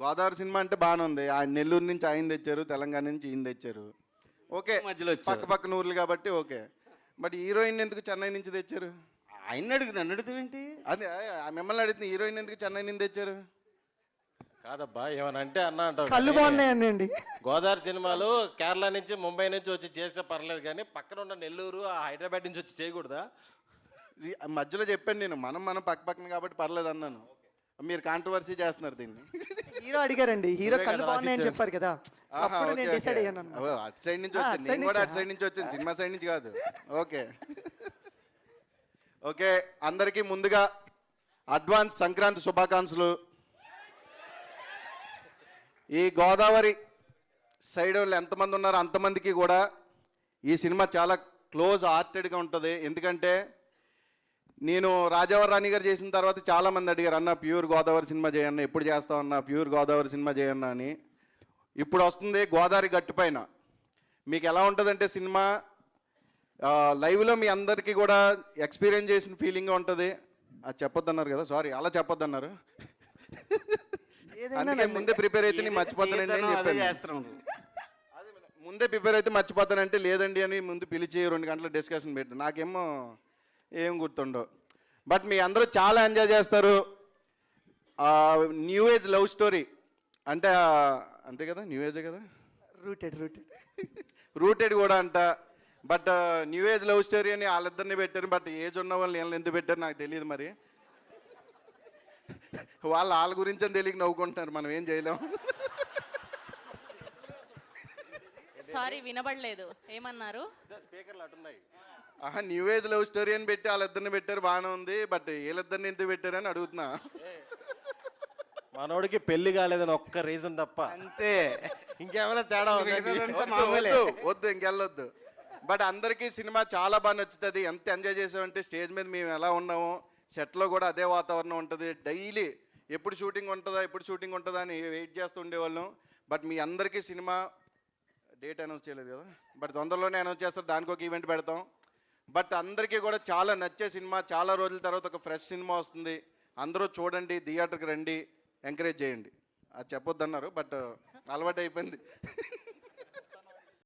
Godavari cinema అంటే బాగానే ఉంది. ఆయన నెల్లూరు నుంచి ఆయన తెచ్చారు తెలంగాణ నుంచి ఈయన తెచ్చారు. ఓకే. మధ్యలో వచ్చారు. పక్క పక్కన ఊర్లు కాబట్టి ఓకే. బట్ హీరోయిన్ ఎందుకు చెన్నై నుంచి తెచ్చారు? ఆయన అడుగు నన్ను అడుగుతావేంటి అదే ఆ మిమ్మల్ని అడుగుతుంది హీరోయిన్ ఎందుకు చెన్నై నుంచి తెచ్చారు? కాదబ్బా ఏమనంటే అన్న అంటావు కళ్ళు కానీ బాగున్నాయండి. అండి గోదావరి సినిమాలు కేరళ నుంచి ముంబై నుంచి వచ్చి చేస్తే పర్లేదు కానీ పక్కన ఉన్న నెల్లూరు ఆ హైదరాబాద్ నుంచి వచ్చి చేయకూడదా? ఈ మధ్యలో చెప్పాను నేను మనం మనం పక్క పక్కన కాబట్టి పర్లేదు అన్నాను. మీరు కాంట్రవర్సీ చేస్తున్నారు దీన్ని. హీరో అడిగారండి హీరో కళ్ళు బాగున్నాయని. చెప్పారు కదా అప్పుడు నేను. డిసైడ్ అయ్యాను అన్నమాట. అటు సైడ్ నుంచి ఆ, వచ్చింది అటు సైడ్ నేను కూడా అటు నుంచా? సైడ్ నుంచి వచ్చింది సినిమా సైడ్ నుంచి కాదు ఓకే ఓకే అందరికీ ముందుగా అడ్వాన్స్ సంక్రాంతి శుభాకాంక్షలు ఈ గోదావరి సైడ్ వాళ్ళు ఎంతమంది ఉన్నారో అంతమందికి కూడా ఈ సినిమా చాలా క్లోజ్ హార్టెడ్గా ఉంటుంది ఎందుకంటే నేను రాజావర్ రాణి గారు చేసిన తర్వాత చాలామంది అడిగారు అన్న ప్యూర్ గోదావరి సినిమా చేయన్న ఎప్పుడు చేస్తావు అన్న? ప్యూర్ గోదావరి సినిమా చేయన్న అని. ఇప్పుడు వస్తుంది గోదావరి గట్టు పైన. మీకు ఎలా ఉంటుందంటే సినిమా లైవ్లో మీ అందరికీ కూడా ఎక్స్పీరియన్స్ చేసిన ఫీలింగ్ ఉంటుంది. అది చెప్పొద్దన్నారు కదా సారీ అలా చెప్పొద్దన్నారు. అందుకే ముందే ప్రిపేర్ అయితే నేను మర్చిపోతానండి అని అదే చెప్పాను. ముందే ప్రిపేర్ అయితే మర్చిపోతానంటే లేదండి అని ముందు పిలిచి రెండు గంటల డిస్కషన్ పెట్టి నాకేమో ఏం గుర్తుండవు. బట్ మీ అందరూ చాలా ఎంజాయ్ చేస్తారు. న్యూ ఏజ్ లవ్ స్టోరీ అంటే అంతే కదా? న్యూ ఏజే కదా? రూటెడ్ రూటెడ్ రూటెడ్ కూడా అంట. But new age love story అని వాళ్ళిద్దరిని పెట్టారు. బట్ ఏజ్ ఉన్న వాళ్ళని వీళ్ళని ఎందుకు పెట్టారు నాకు తెలియదు మరి. వాళ్ళ వాళ్ళ గురించి అని తెలియక నవ్వుకుంటున్నారు. మనం ఏం చేయలేం. సారీ వినబడలేదు. ఏమన్నారు? స్పీకర్లు అటున్నాయి ఆహా న్యూ ఏజ్ లవ్ స్టోరీ అని పెట్టి వాళ్ళిద్దరిని పెట్టారు బాగానే ఉంది బట్ వీళ్ళిద్దరిని ఎందుకు పెట్టారని అడుగుతున్నా. మనోడికి పెళ్ళి కాలేదని ఒక్క రీజన్ తప్ప. అంతే. ఇంకేమైనా తేడా ఉందా మిగతాదంతా వద్దు, మామూలే. వద్దు వద్దు ఇంకెళ్ళొద్దు. బట్ అందరికీ సినిమా చాలా బాగా నచ్చుతుంది. ఎంత ఎంజాయ్ చేసామంటే స్టేజ్ మీద మేము ఎలా ఉన్నామో సెట్లో కూడా అదే వాతావరణం ఉంటుంది. డైలీ ఎప్పుడు షూటింగ్ ఉంటుందా ఎప్పుడు షూటింగ్ ఉంటుందా అని వెయిట్ చేస్తూ ఉండేవాళ్ళం. బట్ మీ అందరికీ సినిమా డేట్ అనౌన్స్ చేయలేదు కదా. బట్ తొందరలోనే అనౌన్స్ చేస్తారు. దానికి ఒక ఈవెంట్ పెడతాం. బట్ అందరికీ కూడా చాలా నచ్చే సినిమా చాలా రోజుల తర్వాత ఒక ఫ్రెష్ సినిమా వస్తుంది. అందరూ చూడండి థియేటర్కి రండి ఎంకరేజ్ చేయండి. అది చెప్పొద్దన్నారు బట్ అలవాటు అయిపోయింది